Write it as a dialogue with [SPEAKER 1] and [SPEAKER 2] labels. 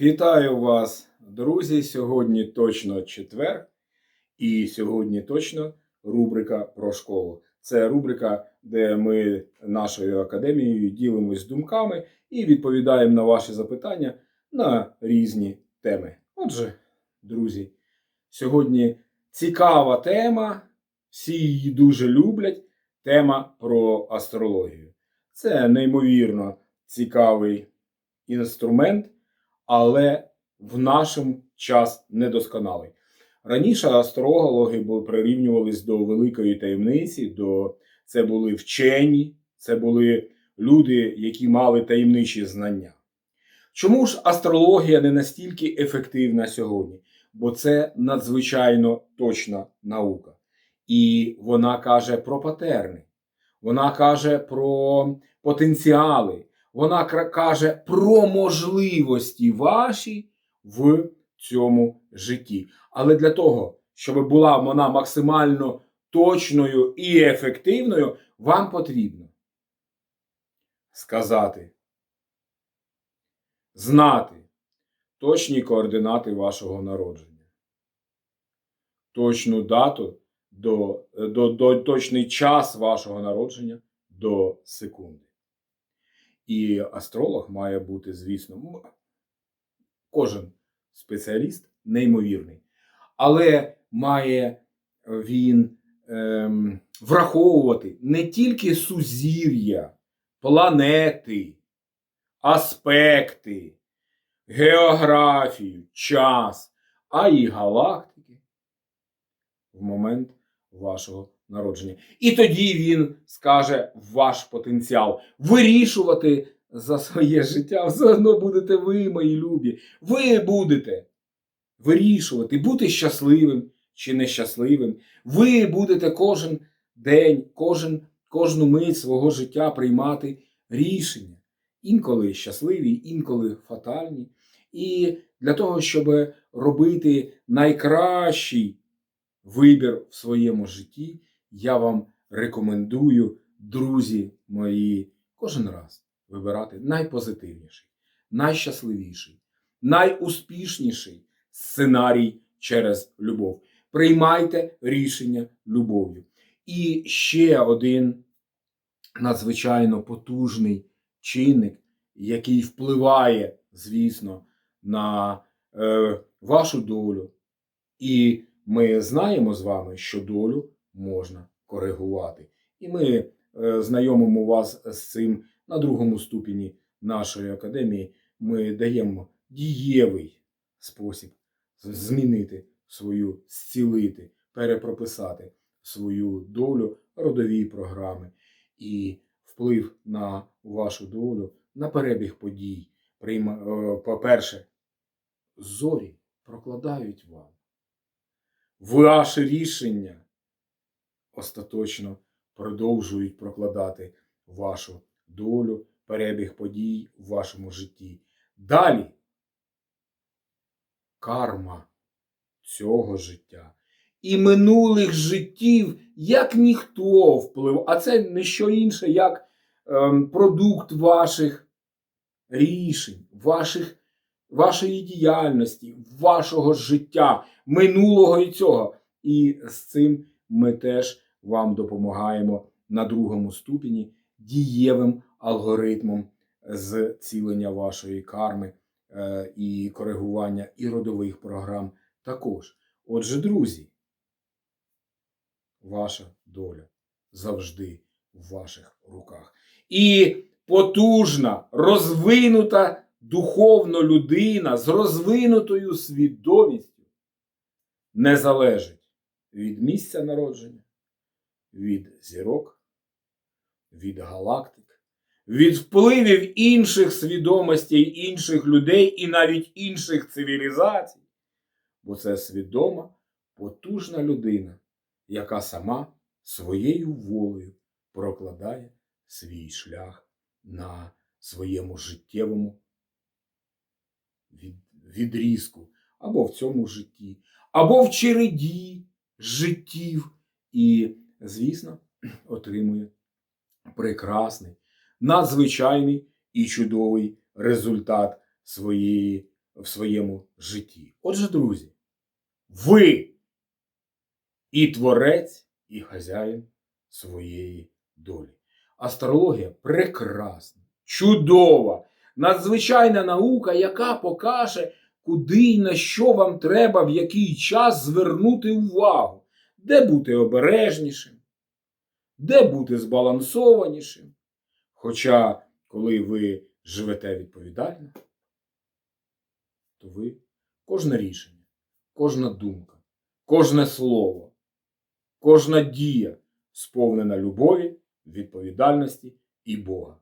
[SPEAKER 1] Вітаю вас, друзі! Сьогодні точно четвер, і сьогодні точно рубрика про школу. Це рубрика, де ми нашою академією ділимось думками і відповідаємо на ваші запитання на різні теми. Отже, друзі, сьогодні цікава тема, всі її дуже люблять. Тема про астрологію. Це неймовірно цікавий інструмент але в нашому час недосконалий. Раніше астрологи були прирівнювались до великої таємниці, до це були вчені, це були люди, які мали таємничі знання. Чому ж астрологія не настільки ефективна сьогодні? Бо це надзвичайно точна наука. І вона каже про патерни, вона каже про потенціали, вона каже про можливості ваші в цьому житті. Але для того, щоб була вона максимально точною і ефективною, вам потрібно сказати, знати точні координати вашого народження, точну дату до, до, до точний час вашого народження до секунди. І астролог має бути, звісно, кожен спеціаліст неймовірний. Але має він ем, враховувати не тільки сузір'я, планети, аспекти, географію, час, а й галактики в момент вашого народження. І тоді він скаже ваш потенціал. Вирішувати за своє життя все одно будете ви, мої любі. Ви будете вирішувати, бути щасливим чи нещасливим. Ви будете кожен день, кожен, кожну мить свого життя приймати рішення. Інколи щасливі, інколи фатальні. І для того, щоб робити найкращий вибір в своєму житті, я вам рекомендую, друзі мої, кожен раз вибирати найпозитивніший, найщасливіший, найуспішніший сценарій через любов. Приймайте рішення любов'ю. І ще один надзвичайно потужний чинник, який впливає, звісно, на е, вашу долю. І ми знаємо з вами, що долю можна коригувати. І ми е, знайомимо вас з цим на другому ступені нашої академії. Ми даємо дієвий спосіб змінити свою, зцілити, перепрописати свою долю, родові програми і вплив на вашу долю, на перебіг подій. Е, По-перше, зорі прокладають вам ваше рішення остаточно продовжують прокладати вашу долю, перебіг подій в вашому житті. Далі карма цього життя і минулих життів, як ніхто вплив, а це не що інше, як ем, продукт ваших рішень, ваших, вашої діяльності, вашого життя, минулого і цього. І з цим ми теж вам допомагаємо на другому ступені дієвим алгоритмом зцілення вашої карми е, і коригування і родових програм також. Отже, друзі, ваша доля завжди в ваших руках. І потужна, розвинута духовно людина з розвинутою свідомістю не залежить від місця народження, від зірок, від галактик, від впливів інших свідомостей, інших людей і навіть інших цивілізацій. Бо це свідома, потужна людина, яка сама своєю волею прокладає свій шлях на своєму життєвому відрізку, або в цьому житті, або в череді життів. І, звісно, отримує прекрасний, надзвичайний і чудовий результат своєї в своєму житті. Отже, друзі, ви і творець, і хазяїн своєї долі. Астрологія прекрасна, чудова, надзвичайна наука, яка покаже, куди і на що вам треба в який час звернути увагу, де бути обережнішим, де бути збалансованішим. Хоча, коли ви живете відповідально, то ви кожне рішення, кожна думка, кожне слово, кожна дія сповнена любові, відповідальності і Бога.